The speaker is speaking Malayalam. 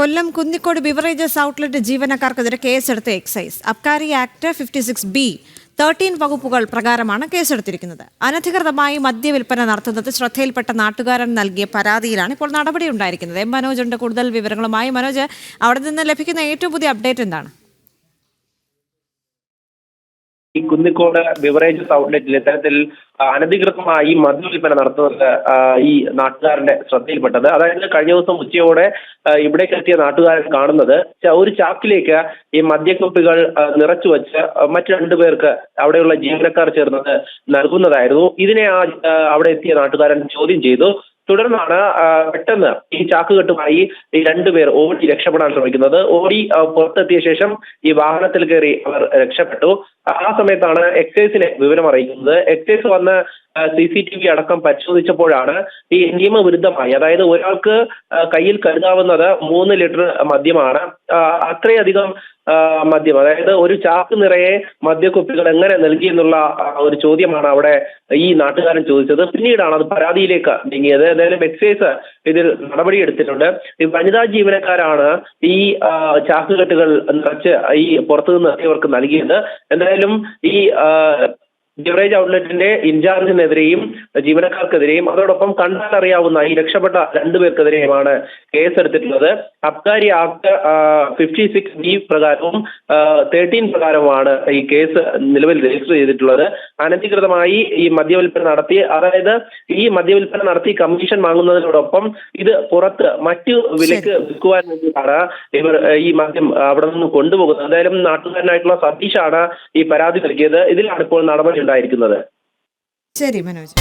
കൊല്ലം കുന്നിക്കോട് ബിവറേജസ് ഔട്ട്ലെറ്റ് ജീവനക്കാർക്കെതിരെ കേസെടുത്ത excise. Abkari act fifty six B thirteen വകുപ്പുകൾ പ്രകാരമാണ് കേസെടുത്തിരിക്കുന്നത്. അനധികൃതമായി മദ്യവിൽപ്പന നടത്തുന്നത് ശ്രദ്ധയിൽപ്പെട്ട നാട്ടുകാരൻ നൽകിയ പരാതിയിലാണ് ഇപ്പോൾ നടപടി ഉണ്ടായിരിക്കുന്നത്. എം മനോജ് ഉണ്ട്. കൂടുതൽ വിവരങ്ങളുമായി മനോജ് അവിടെ നിന്ന് ലഭിക്കുന്ന ഏറ്റവും പുതിയ അപ്ഡേറ്റ് എന്താണ്? ഈ കുന്നിക്കോട് ബിവറേജസ് ഔട്ട്ലെറ്റിൽ ഇത്തരത്തിൽ അനധികൃതമായി മദ്യവിൽപ്പന നടത്തുന്നത് ഈ നാട്ടുകാരന്റെ ശ്രദ്ധയിൽപ്പെട്ടത്. അതായത് കഴിഞ്ഞ ദിവസം ഉച്ചയോടെ ഇവിടേക്ക് എത്തിയ നാട്ടുകാരൻ കാണുന്നത്. ഒരു ചാക്കിലേക്ക് ഈ മദ്യക്കുപ്പികൾ നിറച്ചു വെച്ച് മറ്റു രണ്ടു പേർക്ക് അവിടെയുള്ള ജീവനക്കാർ ചേർന്നത് നൽകുന്നതായിരുന്നു. ഇതിനെ ആ, അവിടെ എത്തിയ നാട്ടുകാരൻ ചോദ്യം ചെയ്തു. തുടർന്നാണ് പെട്ടെന്ന് ഈ ചാക്കുകെട്ടുമായി ഈ രണ്ടുപേർ ഓടി രക്ഷപ്പെടാൻ ശ്രമിക്കുന്നത്. ഓടി പുറത്തെത്തിയ ശേഷം ഈ വാഹനത്തിൽ കയറി അവർ രക്ഷപ്പെട്ടു. ആ സമയത്താണ് എക്സൈസിനെ വിവരം അറിയിക്കുന്നത് എക്സൈസ് വന്ന് സി സി ടി വി അടക്കം പരിശോധിച്ചപ്പോഴാണ് ഈ നിയമവിരുദ്ധമായി അതായത് ഒരാൾക്ക് കയ്യിൽ കരുതാവുന്നത് മൂന്ന് ലിറ്റർ മദ്യമാണ്. അത്രയധികം മദ്യം അതായത് ഒരു ചാക്ക് നിറയെ മദ്യക്കുപ്പികൾ എങ്ങനെ നൽകി എന്നുള്ള ഒരു ചോദ്യമാണ് അവിടെ ഈ നാട്ടുകാരൻ ചോദിച്ചത്. പിന്നീടാണ് അത് പരാതിയിലേക്ക് നീങ്ങിയത്. എന്തായാലും എക്സൈസ് ഇതിൽ നടപടിയെടുത്തിട്ടുണ്ട് ഈ വനിതാ ജീവനക്കാരാണ് ഈ ചാക്ക് ചാക്കുകെട്ടുകൾ നിറച്ച് ഈ പുറത്തുനിന്ന് എത്തിയവർക്ക് നൽകിയത്. എന്തായാലും ഈ ബിവറേജ് ഔട്ട്ലെറ്റിന്റെ ഇൻചാർജിനെതിരെയും ജീവനക്കാർക്കെതിരെയും അതോടൊപ്പം കണ്ടാൽ അറിയാവുന്ന ഈ രക്ഷപ്പെട്ട രണ്ടുപേർക്കെതിരെയുമാണ് കേസെടുത്തിട്ടുള്ളത് Abkari act fifty six B പ്രകാരവും thirteen പ്രകാരവുമാണ് ഈ കേസ് നിലവിൽ രജിസ്റ്റർ ചെയ്തിട്ടുള്ളത്. അനധികൃതമായി ഈ മദ്യവിൽപ്പന നടത്തി അതായത് ഈ മദ്യവിൽപ്പന നടത്തി കമ്മീഷൻ വാങ്ങുന്നതിനോടൊപ്പം ഇത് പുറത്ത് മറ്റു വിലക്ക് വിൽക്കുവാൻ വേണ്ടിയിട്ടാണ് ഇവർ ഈ മദ്യം അവിടെ നിന്ന് കൊണ്ടുപോകുന്നത്. എന്തായാലും നാട്ടുകാരനായിട്ടുള്ള സതീഷാണ് ഈ പരാതി നൽകിയത്. ഇതിലാണ് ഇപ്പോൾ നടപടി ഉണ്ടായിരിക്കുന്നത്. ശരി മനോജ്.